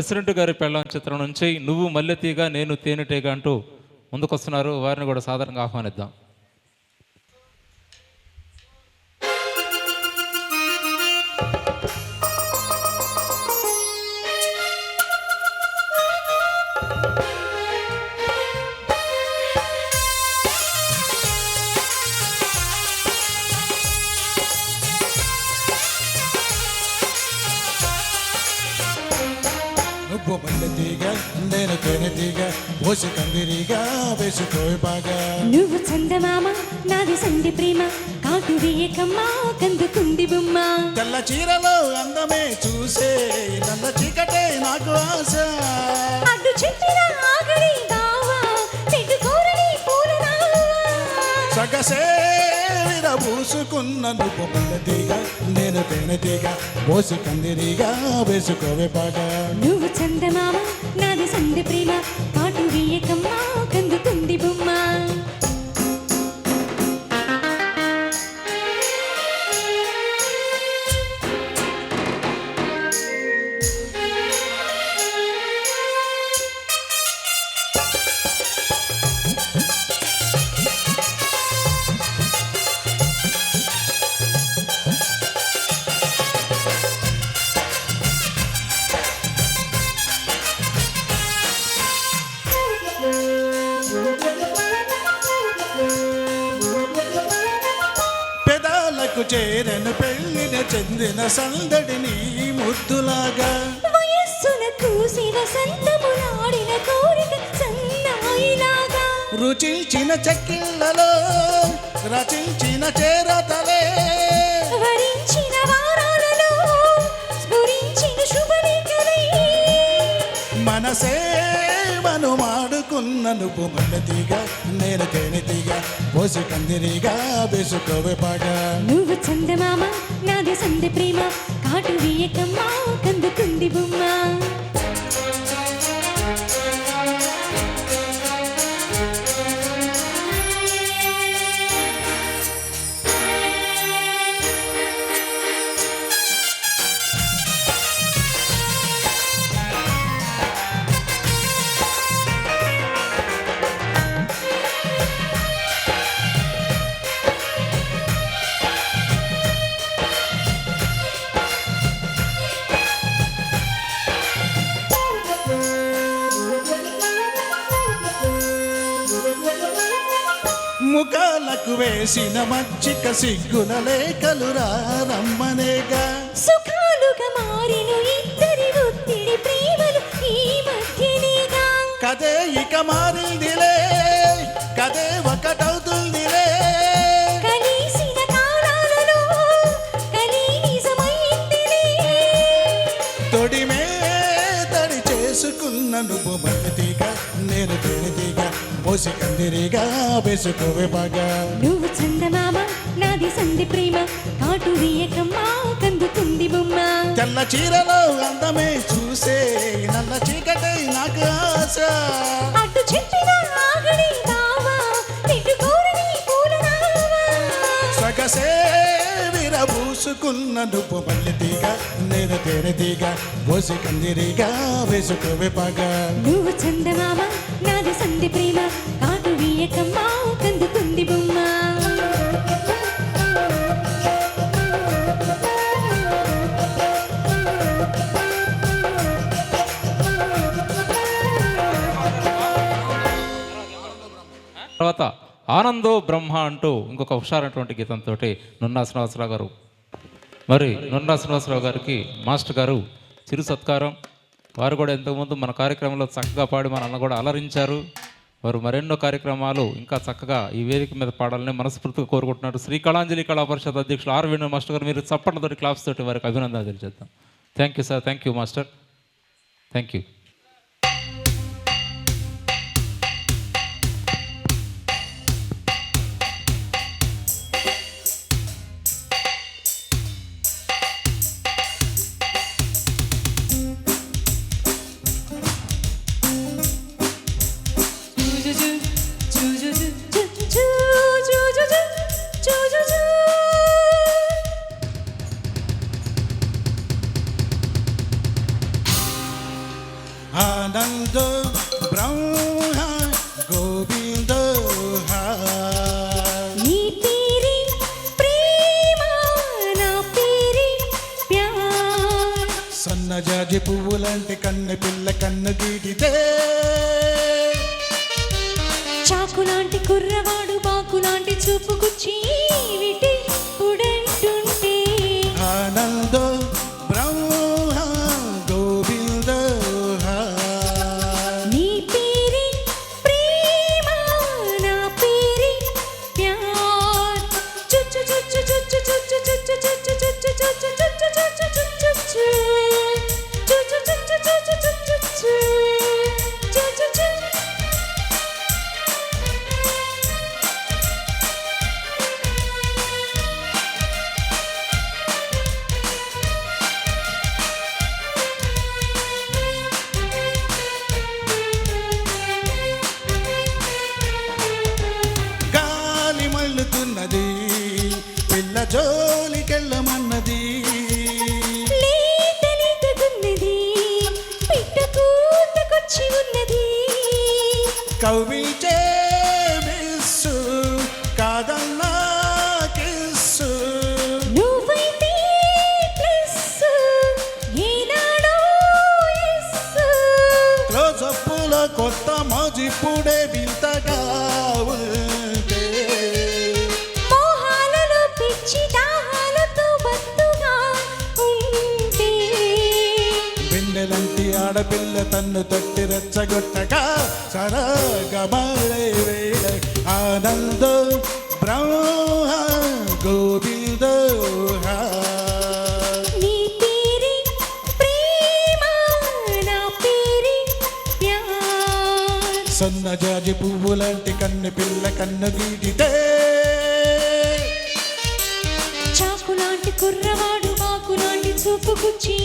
President గారి పెళ్ళం చిత్రం నుంచి నువ్వు మల్లెతీగా నేను తేనెటీగ అంటూ ముందుకొస్తున్నారు. వారిని కూడా సాధారణంగా ఆహ్వానిద్దాం. పోసి కందిరీగా వేసుకోవి బాగా. నువ్వు చందమామ నాది సంధి ప్రేమ కాటు వేయకమ్మా కందుకుంది బొమ్మ. తెల్ల చీరలో అందమే చూసే నల్ల చీకటే నాకు ఆశ. అడ్డు చెప్పిన ఆగడి దావా చెట్టు కోరని పూల. సగసే విరబూసుకున్న నువ్వు మల్లెతీగ నేను పోసి కందిరీగా వేసుకోవి బాగా. నువ్వు చందమామ నాది సంధి ప్రేమ కాటు వేయకమ్మా కందుకుంది బొమ్మ. చెందిన సందడిని ముద్దులాగా. వయస్సున కూసిన సంతములాడిన కోరిక సన్నాయిలాగా రుచించిన చెక్కిళ్ళలో రచించిన చేరతలే. సేవను మాడుకున్నను మాడుకున్న నువ్వు నేను తేనెతీగ పోసి కందిరీగా వేసుకోవే పాట. నువ్వు చందమామ నాది సంధి ప్రేమ కాటు వీయకమ్మా కందుకుంది బొమ్మ. వేసిన మచ్చిక సిగ్గుల లేఖలురా రమ్మనేగా. సుఖాలుగా మారిన ఇద్దరి ఒత్తిడి ప్రేమలు ఈ మధ్యనేగా. కదే ఇక మారిందిలే కదే ఒకటవుతుందిలే పోసి కందిరీగా వేసుకోవే బాగా. నువ్వు చందమామ నాది సంధి ప్రేమ. కాటు వేయకమ్మా కందుకుంది బొమ్మ. తెల్ల చీరలో అందమే చూసే నల్ల చీకటై నాకు ఆశ. అటు చెప్పిన ఆగడి. సగసే విరబూసుకున్న నువ్వు మల్లెతీగ నేను తేనెతీగ పోసి కందిరీగా వేసుకోవే బాగా నువ్వు చందమామ నాది సంధి ప్రేమ కాటు వేయకమ్మా కందుకుంది బొమ్మ. తర్వాత ఆనందో బ్రహ్మ అంటూ ఇంకొక హుషారైనటువంటి గీతంతో నున్నా శ్రీనివాసరావు గారు మరి నున్నా శ్రీనివాసరావు గారికి మాస్టర్ గారు చిరు సత్కారం. వారు కూడా ఇంతకుముందు మన కార్యక్రమంలో చక్కగా పాడి మన అన్న కూడా అలరించారు. వారు మరెన్నో కార్యక్రమాలు ఇంకా చక్కగా ఈ వేదిక మీద పాడాలని మనస్ఫూర్తిగా కోరుకుంటున్నారు. శ్రీ కళాంజలి కళా పరిషత్ అధ్యక్షులు ఆర్ వేణు మాస్టర్ గారు మీరు చప్పట్లతోటి క్లాప్స్ తోటి వారికి అభినందనలు తెలియజేద్దాం. Thank you sir thank you master. Thank you Govind Brahma Govind సన్నజాజి పువ్వులంటే కన్ను పిల్ల కన్ను గీటితే చాకులాంటి కుర్రవాడు బాకులాంటి చూపుకుచ్చి విటి ఆడపిల్ల తన్ను తొట్టి రెచ్చగొట్టగా సరగమే వేళ ఆనంద బ్రహ్మ గోవింద సన్న జాజి పువ్వులాంటి కన్ను పిల్ల కన్ను గీటితే. చాకులాంటి కుర్రవాడు మాకులాంటి చూపుకుచ్చి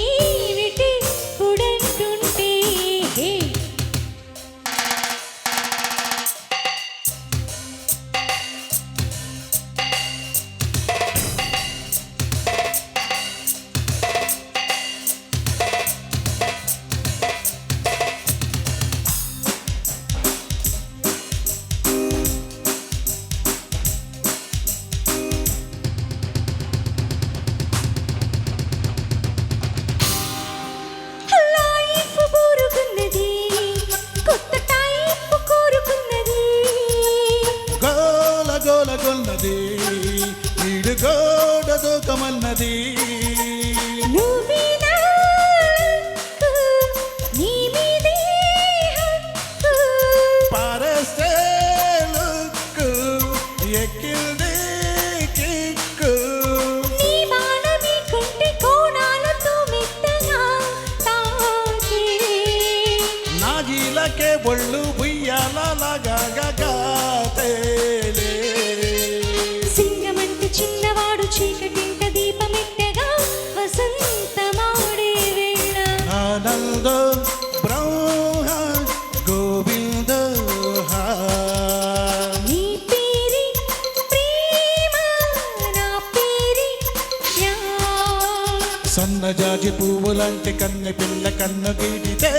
மதி సన్నజాజి పువ్వులంటే కన్నె పిల్ల కన్ను గీడితే